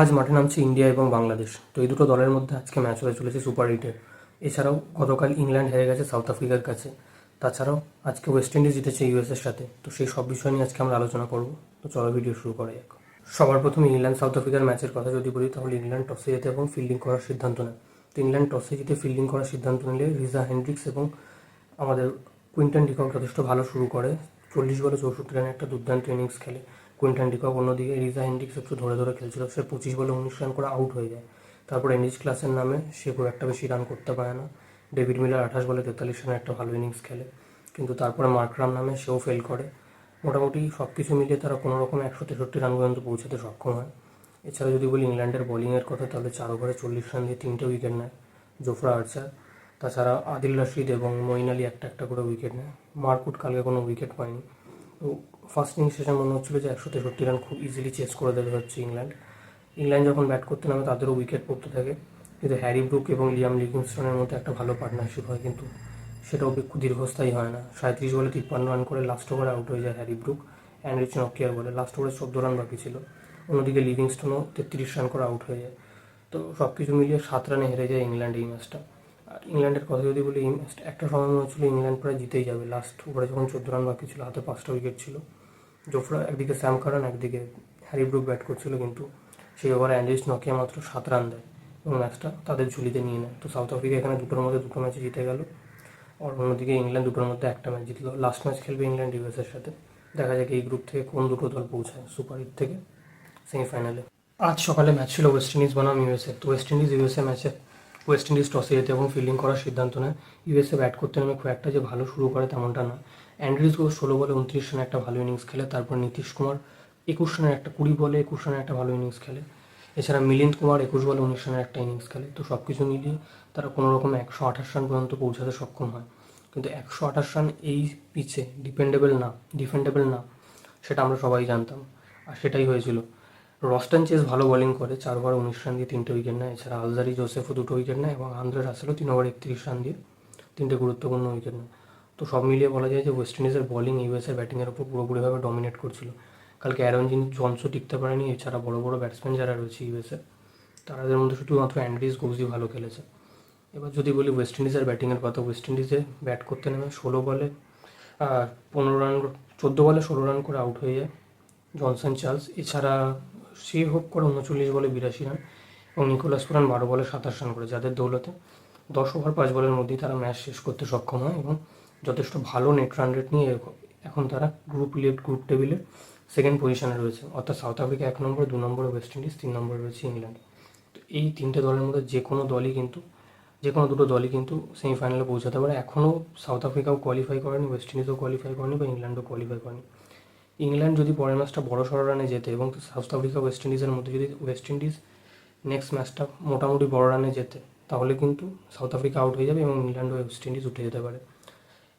আজ মাঠে নামছে ইন্ডিয়া এবং বাংলাদেশ। তো এই দুটো দলের মধ্যে আজকে ম্যাচ হতে চলেছে সুপার এইটের এছাড়াও গতকাল ইংল্যান্ড হেরে গেছে সাউথ আফ্রিকার কাছে। তাছাড়াও আজকে ওয়েস্ট ইন্ডিজ জিতেছে ইউএসের সাথে। তো সেই সব বিষয় নিয়ে আজকে আমরা আলোচনা করব। তো চলো ভিডিও শুরু করা যাক। সবার প্রথমে ইংল্যান্ড সাউথ আফ্রিকার ম্যাচের কথা যদি বলি, তাহলে ইংল্যান্ড টসে যেতে এবং ফিল্ডিং করার সিদ্ধান্ত নেয়। তো ইংল্যান্ড টসে জিতে ফিল্ডিং করার সিদ্ধান্ত নিলে রিজা হেন্ড্রিক্স এবং আমাদের কুইন্টন ডিকক যথেষ্ট ভালো শুরু করে। চল্লিশ বলে চৌষট্টি রানে একটা দুর্দান্ত ইনিংস খেলে। কুইন্টন ডিকক অন্যদিকে রিজা একটু ধরে ধরে খেলছিল। সে পঁচিশ বলে উনিশ রান করে আউট হয়ে যায়। তারপর এনিজ ক্লাসের নামে সে খুব একটা বেশি রান করতে পারে না। ডেভিড মিলার আঠাশ বলে তেতাল্লিশ রানে একটা ভালো ইনিংস খেলে। কিন্তু তারপরে মার্করাম নামে সেও ফেল করে। মোটামুটি সব কিছু মিলিয়ে তারা কোনো রকম একশো তেষট্টি রান পর্যন্ত পৌঁছাতে সক্ষম হয়। এছাড়া যদি বলি ইংল্যান্ডের বোলিংয়ের কথা, তাহলে চার ওভারে চল্লিশ রান দিয়ে তিনটে উইকেট নেয় জোফরা আর্চার। তাছাড়া আদিল রশিদ এবং মঈন আলী একটা একটা করে উইকেট নেয়। মার্কুট কালকে কোনো উইকেট পায়নি। তো ফার্স্ট ইনিংস শেষে মনে হচ্ছিল যে একশো তেষট্টি রান খুব ইজিলি চেস করে দেবে হচ্ছে ইংল্যান্ড। ইংল্যান্ড যখন ব্যাট করতে নামে তাদেরও উইকেট পড়তে থাকে। কিন্তু হ্যারি ব্রুক এবং লিয়াম লিভিংস্টনের মধ্যে একটা ভালো পার্টনারশিপ হয় কিন্তু সেটাও খুব দীর্ঘস্থায়ী হয় না। সাঁত্রিশ বলে তিপ্পান্ন রান করে লাস্ট ওভারে আউট হয়ে যায় হ্যারি ব্রুক। অ্যান্ড অ্যান্ড্রিচ নকিয়ার বলে লাস্ট ওভারে চোদ্দ রান বাকি ছিল। অন্যদিকে লিভিংস্টনও তেত্রিশ রান করে আউট হয়ে যায়। তো সব কিছু মিলিয়ে সাত রানে হেরে যায় ইংল্যান্ড এই ম্যাচটা আর ইংল্যান্ডের কথা যদি বলি একটা সময় মনে হচ্ছিল ইংল্যান্ড প্রায় জিতেই যাবে। লাস্ট ওভারে যখন চোদ্দ রান বাকি ছিল, হাতে পাঁচটা উইকেট ছিল। জোফরা একদিকে স্যাম কারান একদিকে হ্যারি ব্রুক ব্যাট করছিল, কিন্তু সেই ওভারে অ্যান্ড্রিচ নকিয়া মাত্র সাত রান দেয় এবং ম্যাচটা তাদের ঝুলিতে নিয়ে নেয়। তো সাউথ আফ্রিকা এখানে দুটোর মধ্যে দুটো ম্যাচে জিতে গেল। আর অন্যদিকে ইংল্যান্ড দুটোর মধ্যে একটা ম্যাচ জিতলো। লাস্ট ম্যাচ খেলবে ইংল্যান্ড ইউএসের সাথে। দেখা যাক এই গ্রুপ থেকে কোন দুটো দল পৌঁছায় সুপার এইট থেকে সেমিফাইনালে আজ সকালে ম্যাচ ছিল ওয়েস্ট ইন্ডিজ বনাম ইউএসএ তো ওয়েস্ট ইন্ডিজ ইউএসএ ম্যাচে ওয়েস্ট ইন্ডিজ টসে যেতে এবং ফিল্ডিং করার সিদ্ধান্ত নেয়। ইউএসএ ব্যাট করতে নেমে খুব একটা যে ভালো শুরু করে তেমনটা না অ্যান্ড্রিজ ঘোষ ষোলো বলে উনত্রিশ রানে একটা ভালো ইনিংস খেলে, তারপর নীতিশ কুমার একুশ রানের একটা কুড়ি বলে একুশ রানের একটা ভালো ইনিংস খেলে। এছাড়া মিলিন্দ কুমার একুশ বলে উনিশ রানের একটা ইনিংস খেলে। তো সব কিছু মিলিয়ে তারা কোনো রকম একশো আঠাশ রান পর্যন্ত পৌঁছাতে সক্ষম হয়। কিন্তু একশো আঠাশ রান এই পিচে ডিপেন্ডেবল না ডিফেন্ডেবল না, সেটা আমরা সবাই জানতাম। আর সেটাই হয়েছিল। রস্টন চেস ভালো বোলিং করে চার ওভার উনিশ রান দিয়ে তিনটে উইকেট নেয়। এছাড়া আলজারি জোসেফও দুটো উইকেট নেয় এবং আন্দ্রে রাসেলও তিন ওভার একত্রিশ রান দিয়ে তিনটে গুরুত্বপূর্ণ উইকেট নেয়। তো সব মিলিয়ে বলা যায় যে ওয়েস্ট ইন্ডিজের বলিং ইউএসের ব্যাটিংয়ের উপর পুরোপুরিভাবে ডমিনেট করছিল। কালকে অ্যারন জিন জনসও টিকতে পারেনি। এছাড়া বড় বড় ব্যাটসম্যান যারা রয়েছে ইউএসএ তাদের মধ্যে শুধুমাত্র অ্যান্ড্রিস গৌজি ভালো খেলেছে। এবার যদি বলি ওয়েস্ট ইন্ডিজের ব্যাটিংয়ের কথা ওয়েস্ট ইন্ডিজে ব্যাট করতে নেমে ষোলো বলে পনেরো রান চোদ্দ বলে ষোলো রান করে আউট হয়ে যায়। জনসন চার্লস এছাড়া সে হোপ করে উনচল্লিশ বলে বিরাশি রান এবং নিকোলাস পুরান বারো বলে সাতাশ রান করে যাদের দৌলতে। দশ ওভার পাঁচ বলের মধ্যেই তারা ম্যাচ শেষ করতে সক্ষম হয় এবং যথেষ্ট ভালো নেট রান রেট নিয়ে এখন তারা গ্রুপ লিড গ্রুপ টেবিলে সেকেন্ড পজিশনে রয়েছে। অর্থাৎ সাউথ আফ্রিকা এক নম্বর, দু নম্বরে ওয়েস্ট ইন্ডিজ তিন নম্বরে রয়েছে ইংল্যান্ড তো এই তিনটে দলের মধ্যে যে কোনো দলই কিন্তু, যে কোনো দুটো দলই কিন্তু সেমিফাইনালে পৌঁছাতে পারে। এখনও সাউথ আফ্রিকাও কোয়ালিফাই করেনি ওয়েস্ট ইন্ডিজও কোয়ালিফাই করেনি বা ইংল্যান্ডও কোয়ালিফাই করেনি। ইংল্যান্ড যদি পরের ম্যাচটা বড় সড়ো রানে যেতে এবং সাউথ আফ্রিকা ওয়েস্ট ইন্ডিজের মধ্যে যদি ওয়েস্ট ইন্ডিজ নেক্সট ম্যাচটা মোটামুটি বড় রানে যেতে তাহলে কিন্তু সাউথ আফ্রিকা আউট হয়ে যাবে এবং ইংল্যান্ড ও ওয়েস্ট ইন্ডিজ উঠে যেতে পারে।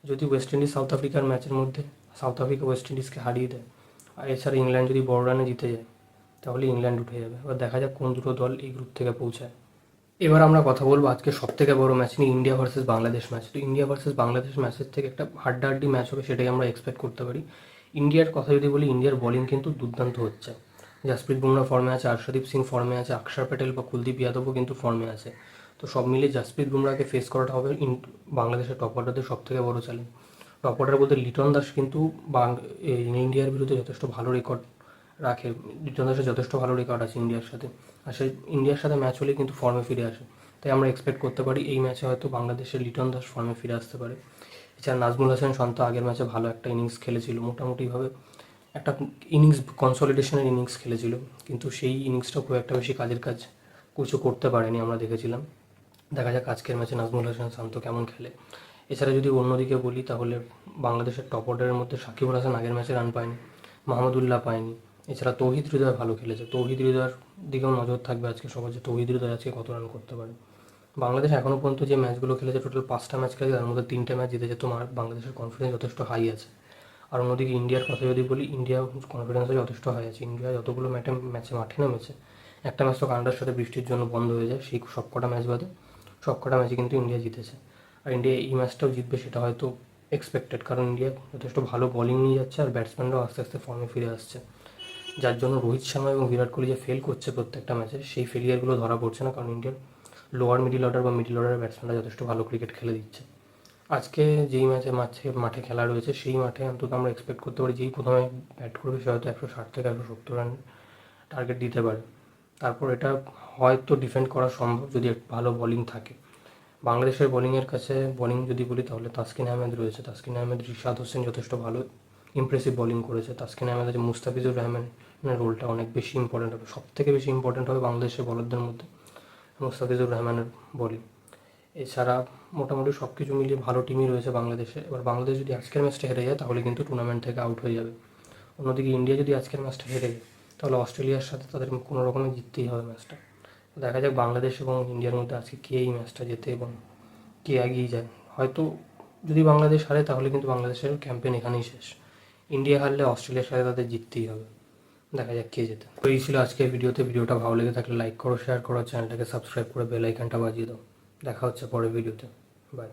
যদি ওয়েস্ট ইন্ডিজ সাউথ আফ্রিকার ম্যাচের মধ্যে সাউথ আফ্রিকা ওয়েস্ট ইন্ডিজকে হারিয়ে দেয়, আর এছাড়া ইংল্যান্ড যদি বড় রানে জিতে যায়, তাহলে ইংল্যান্ড উঠে যাবে। এবার দেখা যাক কোন দুটো দল এই গ্রুপ থেকে পৌঁছায়। এবার আমরা কথা বলব আজকে সব থেকে বড় ম্যাচ নিয়ে ইন্ডিয়া ভার্সেস বাংলাদেশ ম্যাচ। তো ইন্ডিয়া ভার্সেস বাংলাদেশ ম্যাচের থেকে একটা হাড্ডাহাড্ডি ম্যাচ হবে, সেটাই আমরা এক্সপেক্ট করতে পারি। ইন্ডিয়ার কথা যদি বলি, ইন্ডিয়ার বোলিং কিন্তু দুর্দান্ত হচ্ছে। জাসপ্রীত বুমরা ফর্মে আছে, আর্শদীপ সিং ফর্মে আছে অক্ষর প্যাটেল বা কুলদীপ যাদবও কিন্তু ফর্মে আছে। তো সব মিলিয়ে জাসপ্রীত বুমরাকে ফেস করাটা হবে বাংলাদেশের টপ অর্ডারদের সব থেকে বড় চ্যালেঞ্জ টপ অর্ডার বলতে লিটন দাস কিন্তু ইন্ডিয়ার বিরুদ্ধে যথেষ্ট ভালো রেকর্ড রাখে। লিটন দাসের যথেষ্ট ভালো রেকর্ড আছে ইন্ডিয়ার সাথে। আর সেই ইন্ডিয়ার সাথে ম্যাচ হলে কিন্তু ফর্মে ফিরে আসে। তাই আমরা এক্সপেক্ট করতে পারি এই ম্যাচে হয়তো বাংলাদেশের লিটন দাস ফর্মে ফিরে আসতে পারে। এছাড়া নাজমুল হাসান সন্ত আগের ম্যাচে ভালো একটা ইনিংস খেলেছিল, মোটামুটিভাবে একটা ইনিংস, কনসলিডেশনের ইনিংস খেলেছিল, কিন্তু সেই ইনিংসটা খুব একটা বেশি কাজের কাজ কিছু করতে পারেনি আমরা দেখেছিলাম। দেখা যাক আজকের ম্যাচে নাজমুল হাসান শান্ত কেমন খেলে। এছাড়া যদি অন্যদিকে বলি, তাহলে বাংলাদেশের টপ অর্ডারের মধ্যে সাকিবুল হাসান আগের ম্যাচে রান পায়নি মাহমুদুল্লাহ পায়নি। এছাড়া তৌহিদ হৃদয় ভালো খেলেছে, তৌহিদ হৃদয়ের দিকেও নজর থাকবে আজকে সবার যে তৌহিদ হৃদয় আজকে কত রান করতে পারে। বাংলাদেশ এখনও পর্যন্ত যে ম্যাচগুলো খেলেছে টোটাল পাঁচটা ম্যাচ খেলেছে, তার মধ্যে তিনটে ম্যাচ জিতেছে। তো বাংলাদেশের কনফিডেন্স যথেষ্ট হাই আছে। আর অন্যদিকে ইন্ডিয়ার কথা যদি বলি, ইন্ডিয়া কনফিডেন্সও যথেষ্ট হাই আছে। ইন্ডিয়া যতগুলো ম্যাচে ম্যাচে মাঠে নেমেছে, একটা ম্যাচ তো কানাডার সাথে বৃষ্টির জন্য বন্ধ হয়ে যায়, সেই সব কটা ম্যাচ বাদে সব কটা ম্যাচে কিন্তু ইন্ডিয়া জিতেছে। আর ইন্ডিয়া এই ম্যাচটাও জিতবে সেটা হয়তো এক্সপেক্টেড কারণ ইন্ডিয়া যথেষ্ট ভালো বলিং নিয়ে যাচ্ছে আর ব্যাটসম্যানরাও আস্তে আস্তে ফর্মে ফিরে আসছে। যার জন্য রোহিত শর্মা এবং বিরাট কোহলি যে ফেল করছে প্রত্যেকটা ম্যাচে, সেই ফেলিয়ারগুলো ধরা পড়ছে না, কারণ ইন্ডিয়ার লোয়ার মিডিল অর্ডার বা মিডিল অর্ডারের ব্যাটসম্যানরা যথেষ্ট ভালো ক্রিকেট খেলে দিচ্ছে। আজকে যেই ম্যাচে মাঠে মাঠে খেলা রয়েছে, সেই মাঠে অন্তত আমরা এক্সপেক্ট করতে পারি যেই প্রথমে ব্যাট করবে সে হয়তো একশো ষাট থেকে একশো সত্তর রান টার্গেট দিতে পারে। তারপর এটা হয়তো ডিফেন্ড করা সম্ভব যদি ভালো বোলিং থাকে। বাংলাদেশের বোলিংয়ের কাছে বোলিং যদি বলি তাহলে তাসকিন আহমেদ রয়েছে। তাসকিন আহমেদ, রিশাদ হোসেন যথেষ্ট ভালো ইমপ্রেসিভ বোলিং করেছে। তাসকিন আহমেদ আছে মুস্তাফিজুর রহমানের রোলটা অনেক বেশি ইম্পর্টেন্ট হবে সব থেকে বেশি ইম্পর্টেন্ট হবে বাংলাদেশের বলারদের মধ্যে। মুস্তাফিজুর রহমানের বলি। এছাড়া মোটামুটি সব কিছু মিলিয়ে ভালো টিমই রয়েছে বাংলাদেশে। এবার বাংলাদেশ যদি আজকের ম্যাচটা হেরে যায়, তাহলে কিন্তু টুর্নামেন্ট থেকে আউট হয়ে যাবে। অন্যদিকে ইন্ডিয়া যদি আজকের ম্যাচটা হেরে যায়, তাহলে অস্ট্রেলিয়ার সাথে তাদের কোনো রকমে জিততেই হবে ম্যাচটা দেখা যাক বাংলাদেশ এবং ইন্ডিয়ার মধ্যে আজকে কে এই ম্যাচটা জেতে এবং কে এগিয়ে যায়। হয়তো যদি বাংলাদেশ হারে, তাহলে কিন্তু বাংলাদেশের ক্যাম্পেইন এখানেই শেষ। ইন্ডিয়া হারলে অস্ট্রেলিয়ার সাথে তাদের জিততেই হবে। দেখা যাক কে যেতে তো এই ছিল আজকের ভিডিওতে। ভিডিওটা ভালো লেগে থাকলে লাইক করো শেয়ার করো চ্যানেলটাকে সাবস্ক্রাইব করে বেল আইকনটা বাজিয়ে দাও। দেখা হচ্ছে পরের ভিডিওতে। বাই